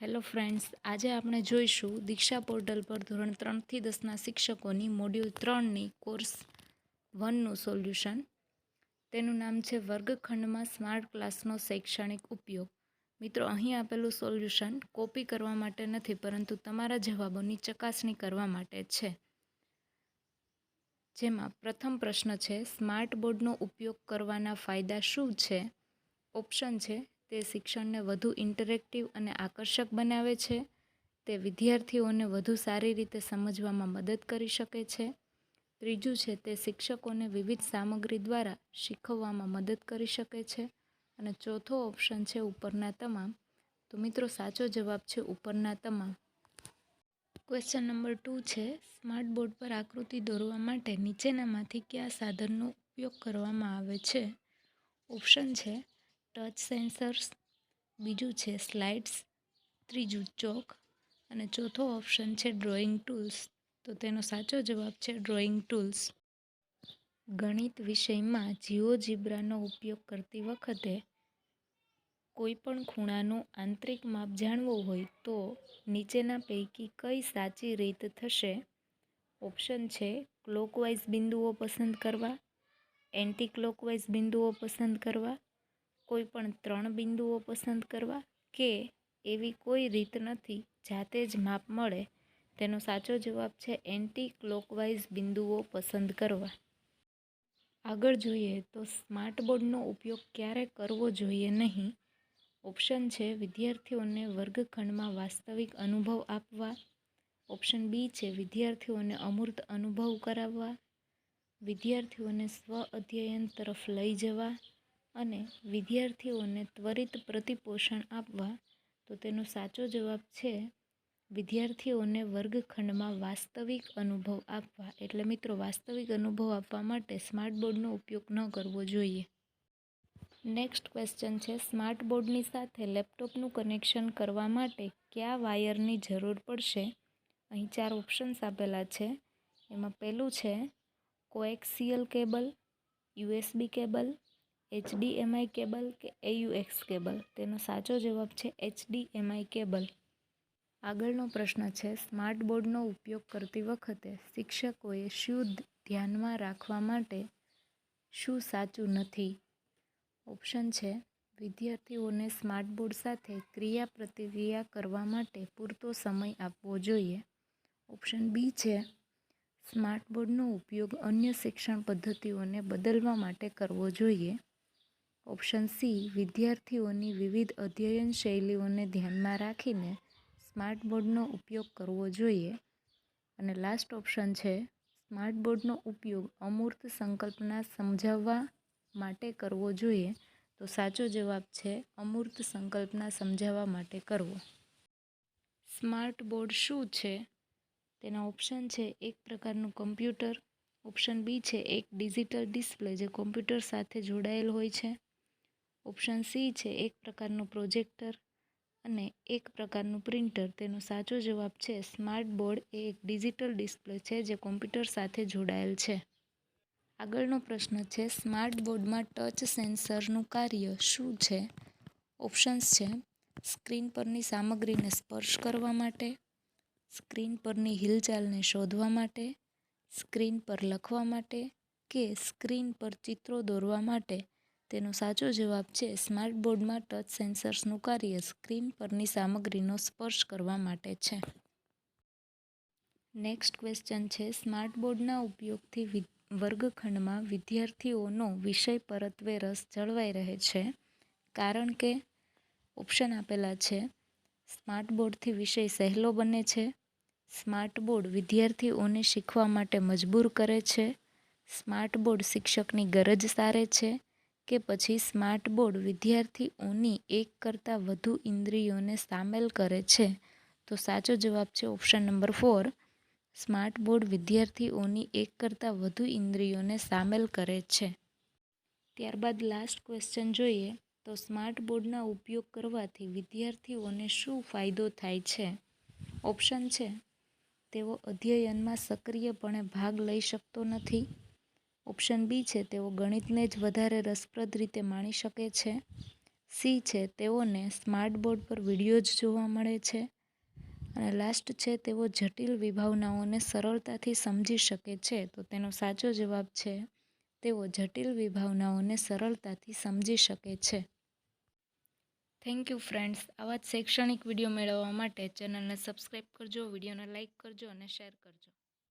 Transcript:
Hello friends આજે આપણે જોઈશું દીક્ષા પોર્ટલ પર ધોરણ ત્રણથી દસના શિક્ષકોની મોડ્યુલ ત્રણની કોર્સ વનનું સોલ્યુશન તેનું નામ છે વર્ગખંડમાં સ્માર્ટ ક્લાસનો શૈક્ષણિક ઉપયોગ. મિત્રો, અહીં આપેલું સોલ્યુશન કોપી કરવા માટે નથી, પરંતુ તમારા જવાબોની ચકાસણી કરવા માટે છે. જેમાં પ્રથમ પ્રશ્ન છે સ્માર્ટ બોર્ડનો ઉપયોગ કરવાના ફાયદા શું છે? ઓપ્શન છે તે શિક્ષણને વધુ ઇન્ટરેક્ટિવ અને આકર્ષક બનાવે છે. તે વિદ્યાર્થીઓને વધુ સારી રીતે સમજવામાં મદદ કરી શકે છે. ત્રીજું છે તે શિક્ષકોને વિવિધ સામગ્રી દ્વારા શીખવવામાં મદદ કરી શકે છે. અને ચોથો ઓપ્શન છે ઉપરના તમામ. તો મિત્રો, સાચો જવાબ છે ઉપરના તમામ. ક્વેશ્ચન નંબર ટુ છે સ્માર્ટ બોર્ડ પર આકૃતિ દોરવા માટે નીચેનામાંથી કયા સાધનનો ઉપયોગ કરવામાં આવે છે? ઓપ્શન છે ટચ સેન્સર્સ, બીજું છે સ્લાઇડ્સ, ત્રીજું ચોક અને ચોથો ઓપ્શન છે ડ્રોઈંગ ટૂલ્સ. તો તેનો સાચો જવાબ છે ડ્રોઈંગ ટૂલ્સ. ગણિત વિષયમાં જીઓજીબ્રાનો ઉપયોગ કરતી વખતે કોઈપણ ખૂણાનું આંતરિક માપ જાણવું હોય તો નીચેના પૈકી કઈ સાચી રીત થશે? ઓપ્શન છે ક્લોકવાઇઝ બિંદુઓ પસંદ કરવા એન્ટી ક્લોકવાઇઝ બિંદુઓ પસંદ કરવા કોઈ પણ ત્રણ બિંદુઓ પસંદ કરવા કે એવી કોઈ રીત નથી જાતે જ માપ મળે, તેનો સાચો જવાબ છે એન્ટી ક્લોકવાઇઝ બિંદુઓ પસંદ કરવા. આગળ જોઈએ તો સ્માર્ટ બોર્ડનો ઉપયોગ ક્યારે કરવો જોઈએ નહીં? ઓપ્શન છે વિદ્યાર્થીઓને વર્ગખંડમાં વાસ્તવિક અનુભવ આપવા. ઓપ્શન બી છે વિદ્યાર્થીઓને અમૂર્ત અનુભવ કરાવવા. વિદ્યાર્થીઓને સ્વ અધ્યયન તરફ લઈ જવા. અને વિદ્યાર્થીઓને ત્વરિત પ્રતિપોષણ આપવા, તો તેનો સાચો જવાબ છે વિદ્યાર્થીઓને વર્ગખંડમાં વાસ્તવિક અનુભવ આપવા. એટલે મિત્રો, વાસ્તવિક અનુભવ આપવા માટે સ્માર્ટ બોર્ડનો ઉપયોગ ન કરવો જોઈએ. નેક્સ્ટ ક્વેશ્ચન છે, સ્માર્ટ બોર્ડની સાથે લેપટોપનું કનેક્શન કરવા માટે કયા વાયરની જરૂર પડશે? અહીં ચાર ઓપ્શન્સ આપેલા છે. એમાં પહેલું છે coaxial cable, USB cable HDMI cable કે એયુએક્સ કેબલ? તેનો સાચો જવાબ છે એચડીએમઆઈ કેબલ. આગળનો પ્રશ્ન છે, સ્માર્ટ બોર્ડનો ઉપયોગ કરતી વખતે શિક્ષકોએ શું ધ્યાનમાં રાખવા માટે શું સાચું નથી? ઓપ્શન છે, વિદ્યાર્થીઓને સ્માર્ટ બોર્ડ સાથે ક્રિયા પ્રતિક્રિયા કરવા માટે પૂરતો સમય આપવો જોઈએ. ઓપ્શન બી છે, સ્માર્ટ બોર્ડનો ઉપયોગ અન્ય શિક્ષણ પદ્ધતિઓને બદલવા માટે કરવો જોઈએ. ઓપ્શન સી, વિદ્યાર્થીઓની વિવિધ અધ્યયન શૈલીઓને ધ્યાનમાં રાખીને સ્માર્ટ બોર્ડનો ઉપયોગ કરવો જોઈએ. અને લાસ્ટ ઓપ્શન છે, સ્માર્ટ બોર્ડનો ઉપયોગ અમૂર્ત સંકલ્પના સમજાવવા માટે કરવો જોઈએ. તો સાચો જવાબ છે, અમૂર્ત સંકલ્પના સમજાવવા માટે કરવો. સ્માર્ટ બોર્ડ શું છે? તેના ઓપ્શન છે, એક પ્રકારનું કમ્પ્યુટર. ઓપ્શન બી છે, એક ડિજિટલ ડિસ્પ્લે જે કોમ્પ્યુટર સાથે જોડાયેલ હોય છે. ઓપ્શન સી છે, એક પ્રકારનું પ્રોજેક્ટર અને એક પ્રકારનું પ્રિન્ટર. તેનો સાચો જવાબ છે, સ્માર્ટ બોર્ડ એ એક ડિજિટલ ડિસ્પ્લે છે જે કોમ્પ્યુટર સાથે જોડાયેલ છે. આગળનો પ્રશ્ન છે, સ્માર્ટ બોર્ડમાં ટચ સેન્સરનું કાર્ય શું છે? ઓપ્શન્સ છે, સ્ક્રીન પરની સામગ્રીને સ્પર્શ કરવા માટે, સ્ક્રીન પરની હિલચાલને શોધવા માટે, સ્ક્રીન પર લખવા માટે કે સ્ક્રીન પર ચિત્રો દોરવા માટે. તેનો સાચો જવાબ છે, સ્માર્ટ બોર્ડમાં ટચ સેન્સર્સનું કાર્ય સ્ક્રીન પરની સામગ્રીનો સ્પર્શ કરવા માટે છે. નેક્સ્ટ ક્વેશ્ચન છે, સ્માર્ટ બોર્ડના ઉપયોગથી વર્ગખંડમાં વિદ્યાર્થીઓનો વિષય પરત્વે રસ જળવાઈ રહે છે, કારણ કે ઓપ્શન આપેલા છે, સ્માર્ટ બોર્ડથી વિષય સહેલો બને છે, સ્માર્ટ બોર્ડ વિદ્યાર્થીઓને શીખવા માટે મજબૂર કરે છે, સ્માર્ટ બોર્ડ શિક્ષકની ગરજ સારે છે કે પછી સ્માર્ટ બોર્ડ વિદ્યાર્થીઓની એક કરતાં વધુ ઇન્દ્રિયોને સામેલ કરે છે? તો સાચો જવાબ છે option number four. Smart board વિદ્યાર્થીઓની એક કરતાં વધુ ઇન્દ્રિયોને સામેલ કરે છે. ત્યારબાદ લાસ્ટ ક્વેશ્ચન જોઈએ. તો સ્માર્ટ બોર્ડના ઉપયોગ કરવાથી વિદ્યાર્થીઓને શું ફાયદો થાય છે? ઓપ્શન છે. તેઓ અધ્યયનમાં સક્રિયપણે ભાગ લઈ શકતો નથી. ઓપ્શન બી છે, તેઓ ગણિતને જ વધારે રસપ્રદ રીતે માણી શકે છે. સી છે, તેઓને સ્માર્ટ બોર્ડ પર વીડિયો જ જોવા મળે છે. અને લાસ્ટ છે, તેઓ જટિલ વિભાવનાઓને સરળતાથી સમજી શકે છે. તો તેનો સાચો જવાબ છે, તેઓ જટિલ વિભાવનાઓને સરળતાથી સમજી શકે છે. Thank you friends. આવા જ શૈક્ષણિક વીડિયો મેળવવા માટે ચેનલને સબસ્ક્રાઈબ કરજો, વિડીયોને લાઇક કરજો અને શેર કરજો.